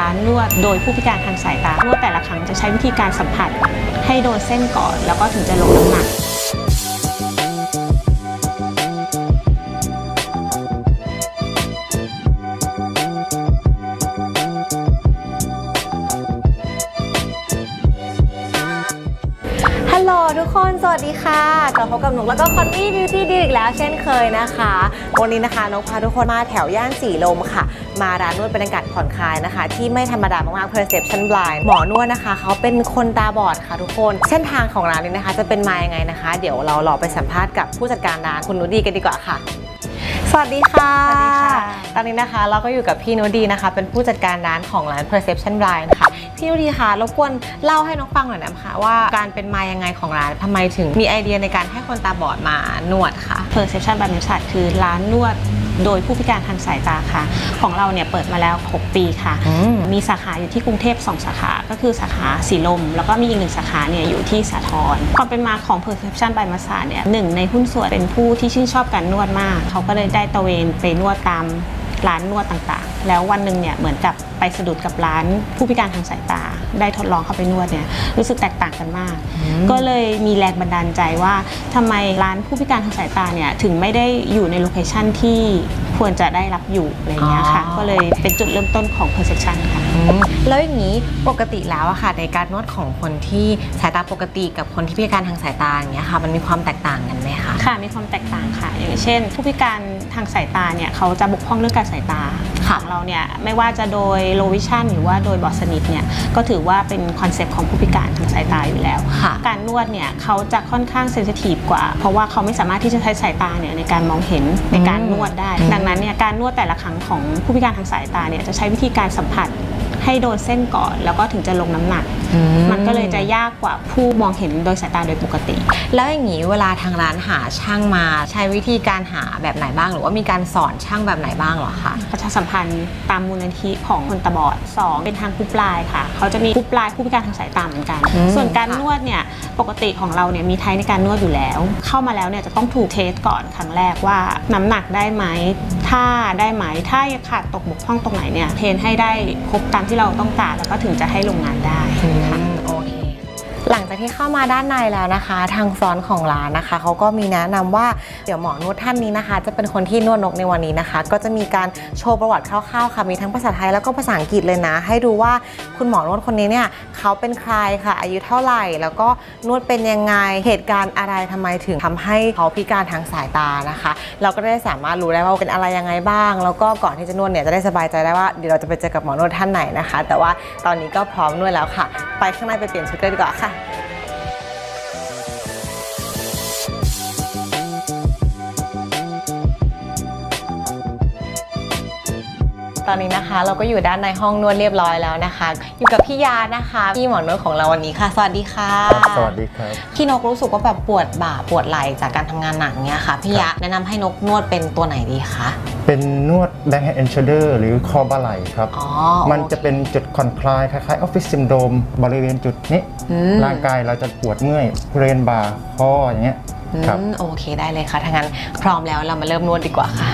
ร้านนวดโดยผู้พิการทางสายตานวดแต่ละครั้งจะใช้วิธีการสัมผัสให้โดนเส้นก่อน แล้วก็ถึงจะลงน้ำหนัก ทุกคนสวัสดีค่ะกลับพบกับหนูแล้วก็คอนนี่บิวตี้ดีอีกแล้วเช่นเคยนะคะ วันนี้นะคะน้องพาทุกคนมาแถวย่านสีลมค่ะ มาร้านนวดบรรยากาศผ่อนคลายนะคะ ที่ไม่ธรรมดามากๆ Perception Blind หมอนวดนะคะ เขาเป็นคนตาบอดค่ะทุกคนเส้นทางของร้านนี้นะคะ จะเป็นมายังไงนะคะ เดี๋ยวเราลอไปสัมภาษณ์กับผู้จัดการร้านคุณนุดีกันดีกว่าค่ะ สวัสดีค่ะ สวัสดีค่ะ ตอนนี้นะคะเราก็อยู่กับพี่นุดีนะคะ เป็นผู้จัดการร้านของร้าน Perception Blind ค่ะ พี่นุดีคะรบกวนเล่าให้น้องฟังหน่อยนะคะว่าการเป็นมายังไงของร้านทำไมถึงมีไอเดียในการให้คนตาบอดมานวดค่ะ Perception by บริษัทคือร้านนวด โดยผู้พิการทางสายตาค่ะ ของเราเนี่ยเปิดมาแล้ว 6 ปีค่ะอืมมีสาขาอยู่ที่กรุงเทพ 2 สาขา ก็คือสาขาสีลม แล้วก็มีอีกหนึ่งสาขาเนี่ยอยู่ที่สาทรความเป็นมาของ Perception by บริษัทเนี่ยหนึ่งในหุ้นส่วนเป็นผู้ที่ชื่นชอบการนวดมาก เขาก็เลยได้ตระเวนไปนวดตาม ร้านนวดต่างๆ แล้ววันหนึ่งเนี่ยเหมือนกับไปสะดุดกับร้านผู้พิการทางสายตา ได้ทดลองเข้าไปนวดเนี่ยรู้สึกแตกต่างกันมาก ก็เลยมีแรงบันดาลใจว่าทำไมร้านผู้พิการทางสายตาเนี่ยถึงไม่ได้อยู่ในโลเคชันที่ ควรจะได้รับอยู่อะไรอย่างเงี้ยค่ะอ๋อก็เลยเป็นจุดเริ่มต้นของ perception ค่ะ อืมแล้วอย่างนี้ปกติแล้วอะค่ะในการนวดของคนที่สายตาปกติกับคนที่พิการทางสายตาอย่างเงี้ยค่ะ มันมีความแตกต่างกันไหมคะ ค่ะมีความแตกต่างค่ะ อย่างเช่น ผู้พิการทางสายตาเนี่ยเขาจะบกพร่องเรื่องการสายตา ค่ะของเราเนี่ยไม่ว่าจะโดย low vision หรือว่าโดยบอดสนิทเนี่ยก็ถือว่าเป็นคอนเซ็ปต์ของผู้พิการทางสายตาอยู่แล้วค่ะการนวดเนี่ยเขาจะค่อนข้างเซนซิทีฟกว่า เพราะว่าเขาไม่สามารถที่จะใช้สายตาเนี่ยในการมองเห็นในการนวดได้อืมดังนั้นเนี่ยการนวดแต่ละครั้งของผู้พิการทางสายตาเนี่ยจะใช้วิธีการสัมผัสให้โดนเส้นก่อนแล้วก็ถึงจะลงน้ำหนัก มันก็เลยจะยากกว่าผู้มองเห็นโดยสายตาโดยปกติ แล้วอย่างนี้เวลาทางร้านหาช่างมาใช้วิธีการหาแบบไหนบ้าง หรือว่ามีการสอนช่างแบบไหนบ้างเหรอคะประชาสัมพันธ์ตามมูลนิธิของคนตาบอด 2 เป็นทางกรุ๊ปไลน์ค่ะ เขาจะมีกรุ๊ปไลน์ผู้พิการทางสายตาเหมือนกันอืมส่วนการค่ะนวดเนี่ยปกติของเราเนี่ยมีไทยในการนวดอยู่แล้ว เข้ามาแล้วเนี่ยจะต้องถูกเทสก่อนครั้งแรกว่าน้ำหนักได้ไหมท่าได้ไหมถ้ายังขาดตกบกพร่องตรงไหนเนี่ยเทรนให้ได้ครบตามที่เราต้องการแล้วก็ถึงจะให้ลงงานได้ค่ะโอเค หลังจากที่เข้ามาด้านในแล้วนะคะ ทางฟรอนต์ของร้านนะคะเขาก็มีแนะนำว่าเดี๋ยวหมอนวดท่านนี้นะคะ จะเป็นคนที่นวดนกในวันนี้นะคะ ก็จะมีการโชว์ประวัติคร่าวๆค่ะมีทั้งภาษาไทยแล้วก็ภาษาอังกฤษเลยนะ ให้ดูว่าคุณหมอนวดคนนี้เนี่ยเขาเป็นใครค่ะ อายุเท่าไหร่ แล้วก็นวดเป็นยังไงเหตุการณ์อะไรทำไมถึงทำให้เขาพิการทางสายตานะคะ เราก็ได้สามารถรู้ได้ว่าเป็นอะไรยังไงบ้าง แล้วก็ก่อนที่จะนวดเนี่ยจะได้สบายใจได้ว่าเดี๋ยวเราจะไปเจอกับหมอนวดท่านไหนนะคะ แต่ว่าตอนนี้ก็พร้อมนวดแล้วค่ะ ไปข้างในไปเปลี่ยนชุดกันดีกว่าค่ะตอนนี้นะคะเราก็อยู่ด้านในห้องนวดเรียบร้อยแล้วนะคะ อยู่กับพี่ยานะคะพี่หมอนวดของเราวันนี้ค่ะ สวัสดีค่ะครับสวัสดีครับพี่นกรู้สึกว่าแบบปวดบ่าปวดไหล่จากการทำงานหนักเนี่ยค่ะพี่ยาแนะนำให้นกนวดเป็นตัวไหนดีคะ เป็นนวดแบงค์แอนชเดอร์หรือคอบาไหลครับ อ๋อมันโอเคจะเป็นจุดคลอนคลายคล้ายๆออฟฟิศซินโดรมบริเวณจุดนี้ อืม ร่างกายเราจะปวดเมื่อยบริเวณบ่าคออย่างเงี้ยครับ อืมโอเคได้เลยค่ะถ้างั้นพร้อมแล้วเรามาเริ่มนวดดีกว่าค่ะ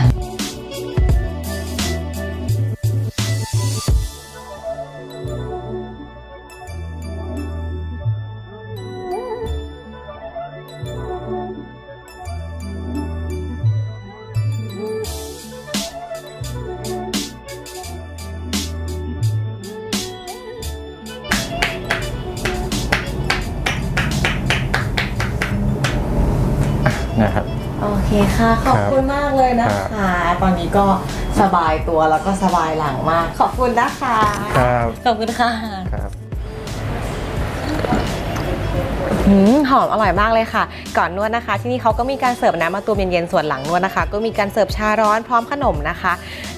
นะครับ โอเคค่ะ ขอบคุณมากเลยนะครัคะ ตอนนี้ก็สบายตัวแล้วก็สบายหลังมาก ขอบคุณนะคะ ครับ ขอบคุณค่ะ หืมหอมอร่อยมากเลยค่ะ ก่อนนวดนะคะ ที่นี่เขาก็มีการเสิร์ฟน้ำมาตูมเย็นๆส่วนหลังนวดนะคะ ก็มีการเสิร์ฟชาร้อนพร้อมขนมนะคะ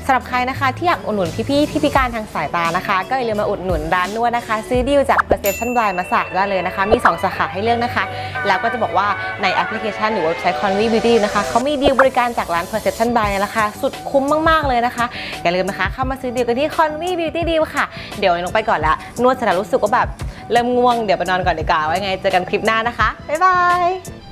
สำหรับใครนะคะที่อยากอุดหนุนพี่ๆที่พิการทางสายตานะคะ ก็อย่าลืมมาอุดหนุนร้านนวดนะคะ ซื้อดีลจาก Perception Blind มาสาได้เลยนะคะ มี 2 สาขาให้เลือกนะคะ แล้วก็จะบอกว่าในแอปพลิเคชันหรือเว็บไซต์ Convi Beauty นะคะเขามีดีลบริการจากร้าน Perception Blind ในราคาสุดคุ้มมากๆเลยนะคะ อย่าลืมนะคะเข้ามาซื้อดีลกันที่ Convi Beauty Deal ค่ะ เดี๋ยวลงไปก่อนละนวดเสร็จแล้วรู้สึกว่าแบบ เริ่มง่วงเดี๋ยวไปนอนก่อนดีกว่าไว้ไงเจอกันคลิปหน้านะคะบ๊ายบาย